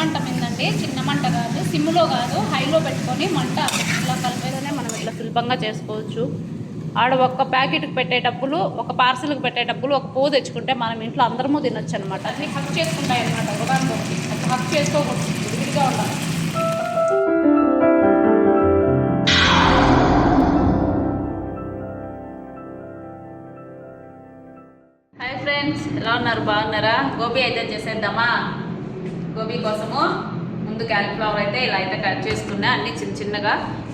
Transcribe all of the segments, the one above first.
మంట మీదండి చిన్న మంట కాదు సిమ్లో కాదు హైలో పెట్టుకొని మంట ఇలా కలిపేదనే మనం ఇట్లా సులభంగా చేసుకోవచ్చు. ఆడ ఒక్క ప్యాకెట్కి పెట్టేటప్పుడు ఒక పార్సల్కి పెట్టేటప్పుడు ఒక పువ్వు తెచ్చుకుంటే మనం ఇంట్లో అందరము తినొచ్చు అనమాట అన్ని హక్ చేసుకుంటాయి అనమాట ఒకదానికొకటి. హక్ చేసుకోకూడదు విడిగా ఉండాలి. హాయ్ ఫ్రెండ్స్ ఎలా ఉన్నారు? బాగున్నారా? గోబీ అయితే చేసేద్దామా? గోబీ కోసము ముందు క్యాలిఫ్లవర్ అయితే ఇలా అయితే కట్ చేసుకున్నా అన్ని చిన్న చిన్నగా.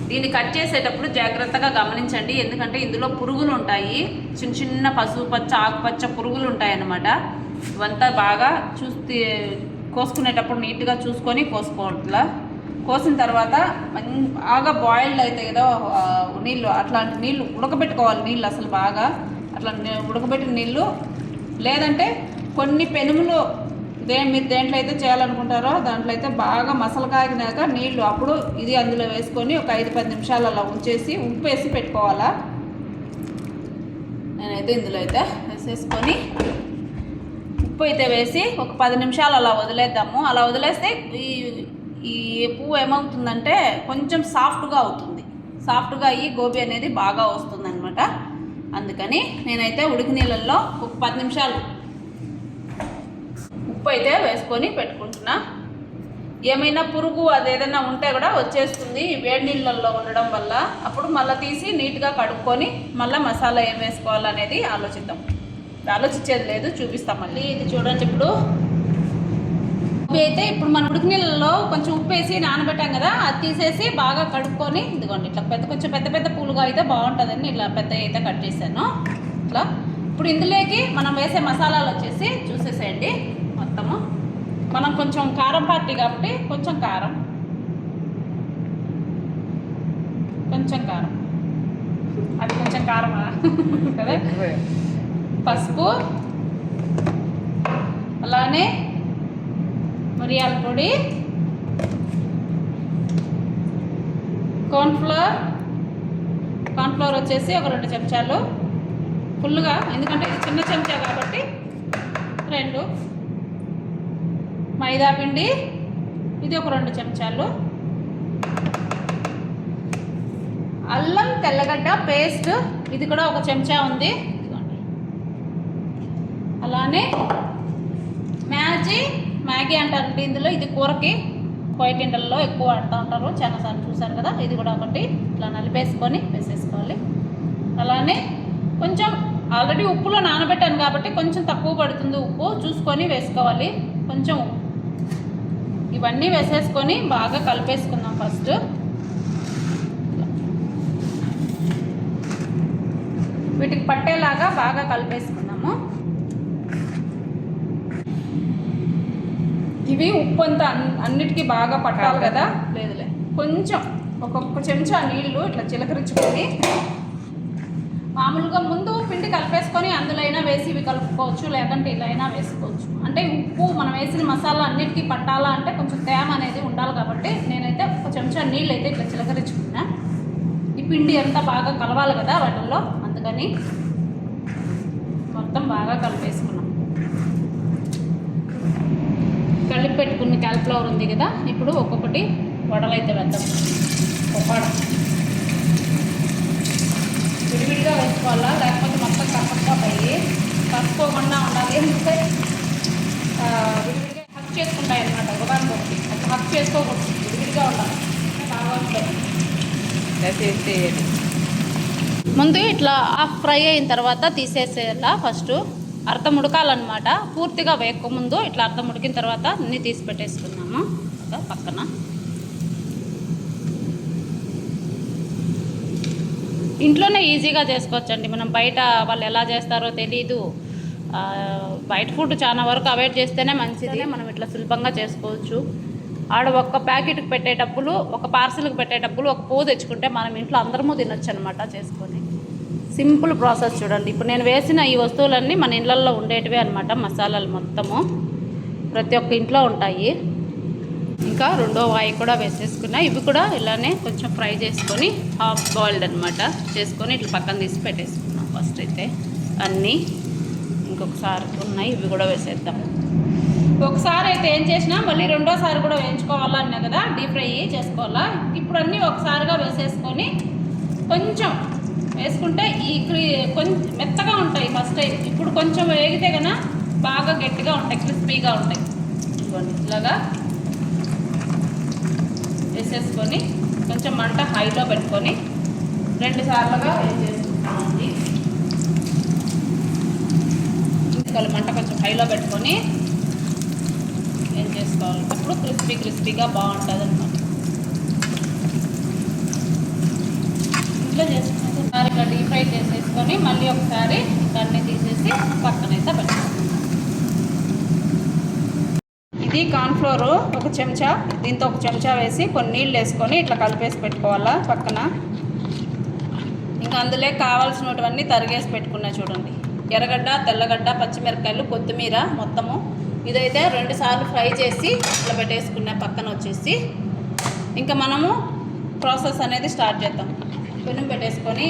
దీన్ని కట్ చేసేటప్పుడు జాగ్రత్తగా గమనించండి ఎందుకంటే ఇందులో పురుగులు ఉంటాయి. చిన్న చిన్న పసుపు పచ్చ ఆకుపచ్చ పురుగులు ఉంటాయి అన్నమాట ఇవంతా బాగా చూస్తే కోసుకునేటప్పుడు నీట్గా చూసుకొని కోసుకోవట్లా కోసిన తర్వాత మం- బాగా బాయిల్డ్ అవుతాయి కదా నీళ్ళు అట్లాంటి నీళ్ళు ఉడకబెట్టుకోవాలి నీళ్ళు అసలు బాగా. అట్లా ఉడకబెట్టిన నీళ్ళు. లేదంటే కొన్ని పెనుములు దే మీరు దేంట్లో అయితే చేయాలనుకుంటారో దాంట్లో అయితే బాగా మసలు కాగినాక నీళ్ళు అప్పుడు ఇది అందులో వేసుకొని ఒక ఐదు పది నిమిషాలు అలా ఉంచేసి ఉప్పు వేసి పెట్టుకోవాలా. నేనైతే ఇందులో అయితే వేసేసుకొని ఉప్పు అయితే వేసి ఒక పది నిమిషాలు అలా వదిలేద్దాము. అలా వదిలేస్తే ఈ ఈ పువ్వు ఏమవుతుందంటే కొంచెం సాఫ్ట్గా అవుతుంది. సాఫ్ట్గా అయ్యి గోబీ అనేది బాగా వస్తుంది అనమాట అందుకని నేనైతే ఉడికి నీళ్ళల్లో ఒక పది నిమిషాలు ఉప్పు అయితే వేసుకొని పెట్టుకుంటున్నా. ఏమైనా పురుగు అది ఏదైనా ఉంటే కూడా వచ్చేస్తుంది వేడి నీళ్ళల్లో ఉండడం వల్ల. అప్పుడు మళ్ళీ తీసి నీట్గా కడుక్కొని మళ్ళీ మసాలా ఏం వేసుకోవాలనేది ఆలోచిద్దాం. ఆలోచించేది లేదు చూపిస్తాం మళ్ళీ. ఇది చూడండి ఇప్పుడు. ఉప్పు అయితే ఇప్పుడు మన ఉడికి నీళ్ళలో కొంచెం ఉప్పు వేసి నానబెట్టాం కదా అది తీసేసి బాగా కడుక్కొని ఇదిగోండి ఇట్లా పెద్ద కొంచెం పెద్ద పెద్ద పూలుగా అయితే బాగుంటుందని ఇట్లా పెద్ద అయితే కట్ చేశాను. ఇట్లా. ఇప్పుడు ఇందులోకి మనం వేసే మసాలాలు వచ్చేసి చూసేసేయండి. మొత్తము మనం కొంచెం కారం పార్టీ కాబట్టి కొంచెం కారం. కొంచెం కారం. అది కొంచెం కారమా? కదా? పసుపు అలానే మిరియాల పొడి కార్న్ఫ్లవర్ కార్న్ఫ్లవర్ వచ్చేసి ఒక రెండు చెంచాలు. ఫుల్గా ఎందుకంటే ఇది చిన్న చెంచా కాబట్టి రెండు. మైదా పిండి. ఇది ఒక రెండు చెంచాలు. అల్లం తెల్లగడ్డ పేస్ట్. ఇది కూడా ఒక చెంచా ఉంది. అలానే మ్యాజీ మ్యాగీ అంటారండి ఇందులో. ఇది కూరకి కోయటిండల్లో ఎక్కువ వాడుతూ ఉంటారు. చాలాసార్లు చూసారు కదా. ఇది కూడా ఒకటి. ఇట్లా నలిపేసుకొని వేసేసుకోవాలి. అలానే కొంచెం ఆల్రెడీ ఉప్పులో నానబెట్టాను కాబట్టి కొంచెం తక్కువ పడుతుంది ఉప్పు. చూసుకొని వేసుకోవాలి. కొంచెం ఉప్పు. ఇవన్నీ వేసేసుకొని బాగా కలిపేసుకుందాం ఫస్ట్. వీటికి పట్టేలాగా బాగా కలిపేసుకుందాము ఇవి ఉప్పు అంతా అన్- అన్నిటికీ బాగా పట్టాలి కదా? లేదులే. కొంచెం ఒక్కొక్క చెంచా నీళ్ళు ఇట్లా చిలకరించుకొని మామూలుగా ముందు పిండి కలిపేసుకొని అందులో అయినా వేసి ఇవి కలుపుకోవచ్చు లేకంటే ఇలా అయినా వేసుకోవచ్చు. అంటే ఉప్పు మనం వేసిన మసాలా అన్నిటికీ పట్టాలా అంటే కొంచెం తేమ అనేది ఉండాలి కాబట్టి నేనైతే ఒక చెంచా నీళ్ళు అయితే ఇట్లా చిలకరించుకున్నా. ఈ పిండి అంతా బాగా కలవాలి కదా వాటిల్లో అందుకని మొత్తం బాగా కలిపేసుకున్నాం. కలిపి పెట్టుకున్న క్యాలిఫ్లవర్ ఉంది కదా ఇప్పుడు ఒక్కొక్కటి వడలు అయితే వేద్దాం వడ. విడివిడిగా వేసుకోవాలా? లేకపోతే మొత్తం కప్పగా పోయి కప్పుకోకుండా ఉండాలి ఎందుకంటే ఆ, విడివిడిగా హక్ చేసుకుంటాయి అన్నమాట హక్ చేసుకోకూడదు. ఉండాలి. ముందు ఇట్లా హాఫ్ ఫ్రై అయిన తర్వాత తీసేసేలా ఫస్ట్ అర్థం ఉడకాలన్నమాట పూర్తిగా వేయకముందు ఇట్లా అర్థం ఉడికిన తర్వాత అన్నీ తీసి పెట్టేసుకున్నాము. పక్కన. ఇంట్లోనే ఈజీగా చేసుకోవచ్చండి. మనం బయట వాళ్ళు ఎలా చేస్తారో తెలీదు. ఆ, బయట ఫుడ్ చాలా వరకు అవాయిడ్ చేస్తేనే మంచిది. మనం ఇట్లా సులభంగా చేసుకోవచ్చు. ఆడ ఒక్క ప్యాకెట్కి పెట్టేటప్పుడు ఒక పార్సల్కి పెట్టేటప్పుడు ఒక పువ్వు తెచ్చుకుంటే మనం ఇంట్లో అందరము తినొచ్చు అనమాట చేసుకొని. సింపుల్ ప్రాసెస్ చూడండి. ఇప్పుడు నేను వేసిన ఈ వస్తువులన్నీ మన ఇళ్ళల్లో ఉండేటివే అనమాట మసాలాలు మొత్తము. ప్రతి ఒక్క ఇంట్లో ఉంటాయి. ఇంకా రెండో వాయి కూడా వేసేసుకున్నా. ఇవి కూడా ఇలానే కొంచెం ఫ్రై చేసుకొని హాఫ్ బాయిల్డ్ అనమాట చేసుకొని ఇట్లా పక్కన తీసి పెట్టేసుకున్నాం ఫస్ట్ అయితే. అన్నీ ఇంకొకసారి ఉన్నాయి. ఇవి కూడా వేసేద్దాం. ఒకసారి అయితే ఏం చేసినా మళ్ళీ రెండోసారి కూడా వేయించుకోవాలా అన్నా కదా డీప్ ఫ్రై చేసుకోవాలా. ఇప్పుడు అన్నీ ఒకసారిగా వేసేసుకొని కొంచెం వేసుకుంటే ఈ కొంచెం మెత్తగా ఉంటాయి ఫస్ట్ టైం ఇప్పుడు కొంచెం వేగితే కన్నా బాగా గట్టిగా ఉంటాయి క్రిస్పీగా ఉంటాయి. ఇలాగా వేసేసుకొని కొంచెం మంట హైలో పెట్టుకొని రెండు సార్లుగా వేసేసుకుంటామండి మంట కొంచెం హైలో పెట్టుకొని ఏం చేసుకోవాలి అప్పుడు క్రిస్పీ క్రిస్పీగా బాగుంటుంది అనమాట ఇంట్లో చేసుకునేది ఒకసారి ఇక్కడ డీప్ ఫ్రై చేసేసుకొని మళ్ళీ ఒకసారి దాన్ని తీసేసి పక్కనైతే పెట్టుకోవాలి ఇది కార్న్ఫ్లోర్ ఒక చెంచా దీంతో ఒక చెంచా వేసి కొన్ని నీళ్ళు వేసుకొని ఇట్లా కలిపేసి పెట్టుకోవాలా పక్కన. ఇంకా అందులో కావాల్సినటువన్నీ తరిగేసి పెట్టుకున్నా చూడండి. ఎర్రగడ్డ తెల్లగడ్డ పచ్చిమిరపకాయలు కొత్తిమీర మొత్తము ఇదైతే రెండు సార్లు ఫ్రై చేసి ఇట్లా పెట్టేసుకున్న పక్కన వచ్చేసి ఇంకా మనము ప్రాసెస్ అనేది స్టార్ట్ చేద్దాం. పెనం పెట్టేసుకొని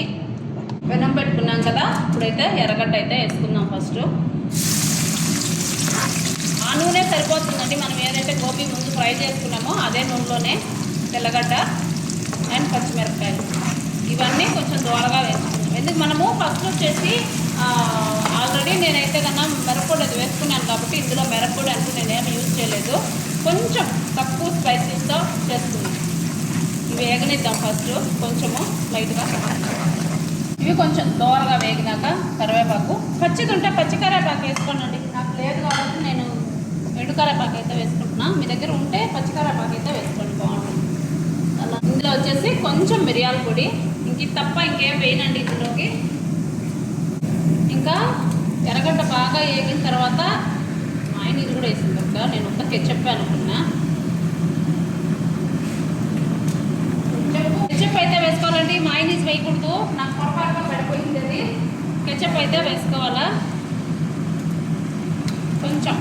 పెనం పెట్టుకున్నాం కదా ఇప్పుడైతే ఎర్రగడ్డ అయితే వేసుకుందాం ఫస్ట్. ఆ నూనె సరిపోతుందండి. మనం ఏదైతే గోబీ ముందు ఫ్రై చేసుకున్నామో అదే నూనెలోనే తెల్లగడ్డ అండ్ పచ్చిమిరపకాయలు. ఇవన్నీ కొంచెం దూరగా వేసుకున్నాం ఎందుకు? మనము ఫస్ట్ వచ్చేసి ఆల్రెడీ నేనైతే కన్నా మిరప్పొడి అది వేసుకున్నాను కాబట్టి ఇందులో మిరప్పొడి అంటూ నేనేమి యూజ్ చేయలేదు. కొంచెం తక్కువ స్పైసీస్తో చేసుకున్నాను ఇవి వేగనిద్దాం ఫస్ట్ కొంచెము లైట్గా ఇవి కొంచెం దోరగా వేగినాక కరివేపాకు. పచ్చిది ఉంటే పచ్చి కరివేపాకు వేసుకోనండి. నాకు లేదు కాబట్టి నేను ఎండు కరివేపాకు అయితే వేసుకుంటున్నా. మీ దగ్గర ఉంటే పచ్చి కరివేపాకు అయితే వేసుకోండి. బాగుంటుంది. అలా ఇందులో వచ్చేసి కొంచెం మిరియాల పొడి. ఇంక తప్ప ఇంకేం వేయనండి ఇందులోకి. ఇంకా ఎర్రగడ్డ బాగా వేగిన తర్వాత ఆయన ఇది కూడా వేసింది ఒక నేను ఒక కెచ్చప్ అనుకున్నా. కెచ్చప్ అయితే వేసుకోవాలండి మైనీస్ వేయకూడదు. నాకు పొరపాటుగా పడిపోయింది అది. కెచ్చప్ అయితే వేసుకోవాలా? కొంచెం.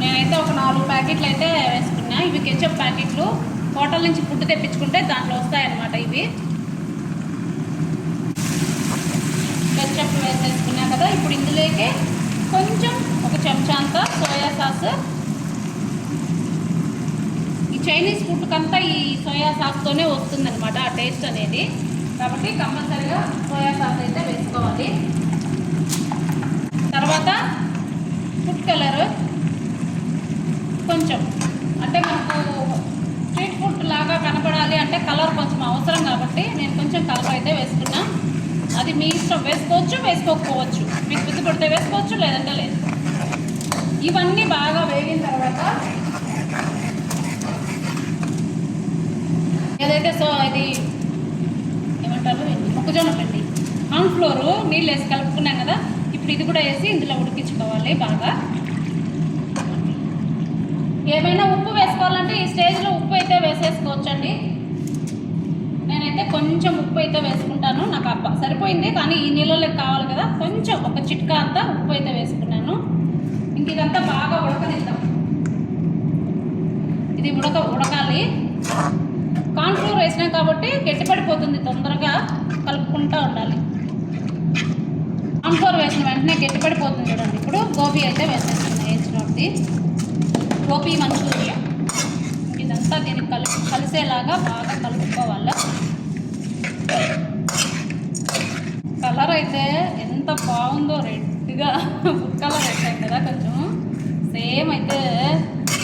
నేనైతే ఒక నాలుగు ప్యాకెట్లు అయితే వేసుకున్నా. ఇవి కెచ్చప్ ప్యాకెట్లు. హోటల్ నుంచి ఫుడ్ తెప్పించుకుంటే దాంట్లో వస్తాయన్నమాట ఇవి. కెచప్ వేసేసుకున్నాం కదా ఇప్పుడు ఇందులోకి కొంచెం ఒక చెంచా అంతా సోయా సాస్. ఈ చైనీస్ ఫుడ్కంతా ఈ సోయా సాస్తోనే వస్తుందన్నమాట ఆ టేస్ట్ అనేది. కాబట్టి కంపల్సరిగా సోయా సాస్ అయితే వేసుకోవాలి. తర్వాత ఫుడ్ కలర్ కొంచెం. అంటే మనకు స్ట్రీట్ ఫుడ్ లాగా కనపడాలి అంటే కలర్ కొంచెం అవసరం కాబట్టి నేను కొంచెం కలర్ అయితే వేసుకున్నా అది మీ ఇష్టం. వేసుకోవచ్చు వేసుకోకపోవచ్చు. మీకు బుద్ధి కొడితే వేసుకోవచ్చు లేదంటే లేదు. ఇవన్నీ బాగా వేగిన తర్వాత ఏదైతే సో ఇది ఏమంటారు మొక్కజొన్న పిండి. కార్న్ ఫ్లోర్ నీళ్ళు వేసి కలుపుకున్నాం కదా ఇప్పుడు ఇది కూడా వేసి ఇందులో ఉడికించుకోవాలి బాగా. ఏమైనా ఉప్పు వేసుకోవాలంటే ఈ స్టేజ్లో ఉప్పు అయితే వేసేసుకోవచ్చండి. నేనైతే కొంచెం ఉప్పు అయితే వేసుకుంటాను నాకు అప్ప సరిపోయింది కానీ ఈ నీళ్ళలోకి కావాలి కదా కొంచెం ఒక చిట్కా అంతా ఉప్పు అయితే వేసుకున్నాను. ఇంక ఇదంతా బాగా ఉడకనిద్దాం. ఇది ఉడక ఉడకాలి. కాన్ఫ్లోర్ వేసినాం కాబట్టి గట్టిపడిపోతుంది తొందరగా కలుపుకుంటూ ఉండాలి. కాన్ఫ్లోర్ వేసిన వెంటనే గట్టిపడిపోతుంది చూడండి ఇప్పుడు గోబీ అయితే వేసేస్తున్నాను వేసినది. గోబీ మంచూరియా. అంతా దీనికి కలిసి కలిసేలాగా బాగా కలుపుకోవాలి? కలర్ అయితే ఎంత బాగుందో రెడ్గా ఫుడ్ కలర్ వేసాం కదా కొంచెం. సేమ్ అయితే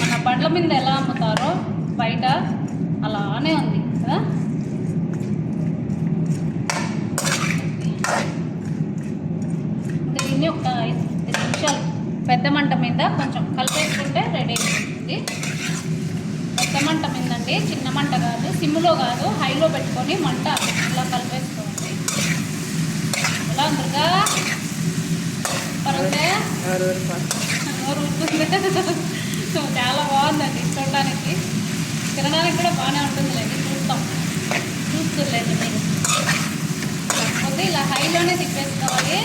మన బండ్ల మీద ఎలా అమ్ముతారో బయట అలానే ఉంది కదా? ఇంకా దీన్ని ఒక ఐదు నిమిషాలు పెద్ద మంట మీద కొంచెం కలిపేసుకుంటే రెడీ అయిపోతుంది. మంట చిన్న మంట కాదు సిమ్లో కాదు హైలో పెట్టుకొని మంట ఇలా కలిపేసుకోండి. ఇలా ఉందిగా సో చాలా బాగుందండి చూడడానికి. తినడానికి కూడా బాగానే ఉంటుందిలేండి చూస్తాం. చూస్తుందండి మీరు. కాకపోతే ఇలా హైలోనే తిప్పేసుకోవాలి.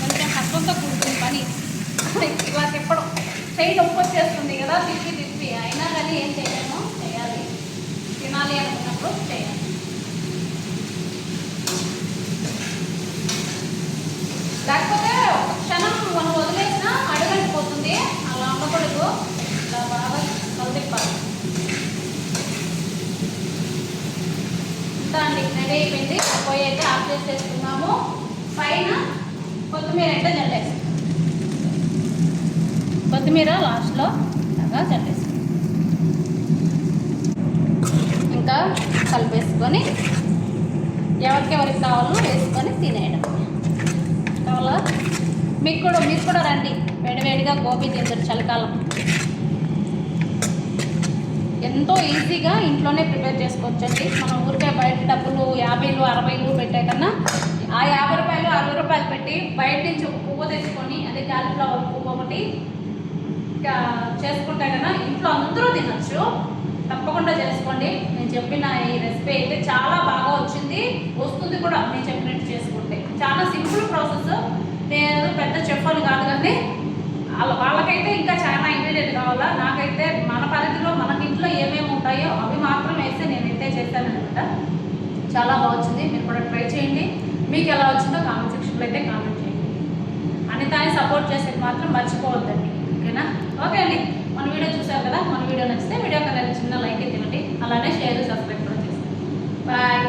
కొంచెం కష్టంతో కూర్చుని పని. ఇలా తిప్పడం. చేయి నొప్పి వచ్చేస్తుంది కదా తిప్పి తిప్పి. అయినా కానీ ఏం చేయలేము చేయాలి. తినాలి అనుకున్నప్పుడు చేయాలి. లేకపోతే క్షణం మనం వదిలేసిన అడుగంటిపోతుంది అలా ఉండకూడదు. ఇలా బాగా కలిపాలి అంతా అండి రెడీ అయిపోయింది. పోయి అయితే ఆఫ్ చేసేసుకున్నాము పైన కొత్తిమీర అయితే జల్లేసి కొత్తిమీర లాస్ట్లో. ఇంకా కలిపేసుకొని ఎవరికెవరికి కావాలో వేసుకొని తినేయడం. కావాలా? మీకు కూడా మీకు కూడా రండి. వేడివేడిగా గోబీ తిందరు చలికాలం. ఎంతో ఈజీగా ఇంట్లోనే ప్రిపేర్ చేసుకోవచ్చండి. మనం ఊరికే బయట డబ్బులు యాభైలు అరవైలు పెట్టే కన్నా ఆ యాభై రూపాయలు అరవై రూపాయలు పెట్టి బయట నుంచి ఒక పువ్వు తెచ్చుకొని అదే క్యాలిఫ్లవర్ పువ్వు ఒకటి చేసుకుంటే కన్నా ఇంట్లో అందరూ తినచ్చు. తప్పకుండా చేసుకోండి. నేను చెప్పిన ఈ రెసిపీ అయితే చాలా బాగా వచ్చింది. వస్తుంది కూడా నేను చెప్పినట్టు చేసుకుంటే. చాలా సింపుల్ ప్రాసెస్ నేను పెద్ద చెప్పాను కాదు కానీ వాళ్ళ వాళ్ళకైతే ఇంకా చాలా ఇంగ్రీడియంట్ కావాలా? నాకైతే మన పరిధిలో మనకి ఇంట్లో ఏమేమి ఉంటాయో అవి మాత్రం వేస్తే నేనైతే చేశాను చాలా బాగుంది మీరు కూడా ట్రై చేయండి. మీకు ఎలా వచ్చిందో కామెంట్ సెక్షన్లో అయితే కామెంట్ చేయండి. అనితాన్ని సపోర్ట్ చేసేది మాత్రం మర్చిపోవద్దండి. ఓకేనా? ఓకే అండి. మన వీడియో చూసారు కదా మన వీడియో నచ్చితే వీడియో కదా చిన్న లైక్ అయితే ఇవ్వండి. అలానే షేర్ సబ్స్క్రైబ్ కూడా చేస్తాం బాయ్